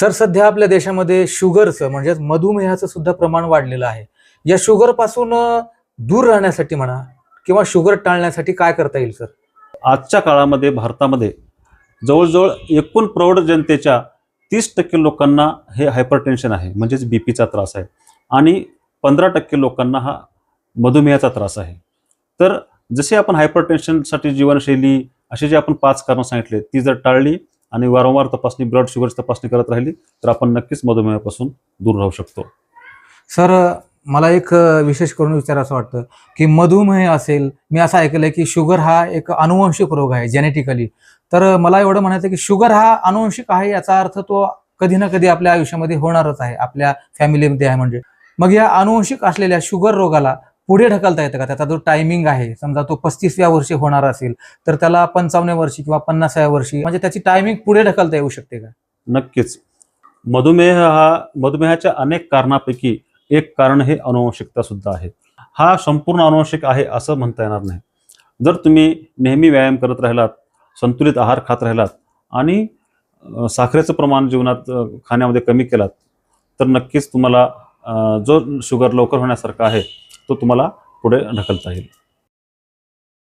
Sir सध्या आपल्या देशामध्ये शुगरचं म्हणजेच मधुमेहाचं सुद्धा प्रमाण वाढलेलं आहे. या शुगरपासून दूर राहण्यासाठी म्हणा किंवा शुगर टाळण्यासाठी काय करता येईल सर? आजच्या काळामध्ये भारतामध्ये जवळजवळ एकूण प्रौढ जनतेच्या तीस टक्के लोकांना हे हायपरटेन्शन आहे म्हणजेच बी पीचा त्रास आहे. आणि पंधरा टक्के लोकांना हा मधुमेहाचा त्रास आहे. तर जसे आपण हायपरटेन्शनसाठी जीवनशैली असे जे आपण पाच कारणं सांगितले ती जर टाळली आणि वारंवार तपासणी ब्लड शुगरची तपासणी करत राहिली तर आपण नक्कीच मधुमेहापासून दूर राहू शकतो. सर मला एक विशेष करून विचारायचं वाटतं की मधुमेह असेल मी असं ऐकलंय की शुगर हा एक अनुवंशिक रोग आहे जेनेटिकली तर मला एवढं म्हणायचं की शुगर हा अनुवंशिक आहे याचा अर्थ तो कधी ना कधी आपल्या आयुष्यामध्ये होणारच आहे आपल्या फॅमिलीमध्ये आहे म्हणजे. मग या अनुवंशिक असलेल्या शुगर रोगाला पुढे ढकलता येतं का? त्याचा जो टायमिंग आहे समजा तो पस्तीसव्या वर्षी होणार असेल तर त्याला पंचावन्न वर्षी किंवा पन्नासाव्या वर्षी म्हणजे त्याची टायमिंग पुढे ढकलता येऊ शकते का? नक्कीच. मधुमेह हा मधुमेहाच्या अनेक कारणापैकी एक कारण हे अनुवंशिकता सुद्धा आहे. हा संपूर्ण अनुवंशिक आहे असं म्हणता येणार नाही. जर तुम्ही नेहमी व्यायाम करत राहिलात संतुलित आहार खात राहिलात आणि साखरेचं प्रमाण जीवनात खाण्यामध्ये कमी केलात तर नक्कीच तुम्हाला जो शुगर लवकर होण्यासारखा आहे तो तुम्हाला पुढे ढकलता येईल.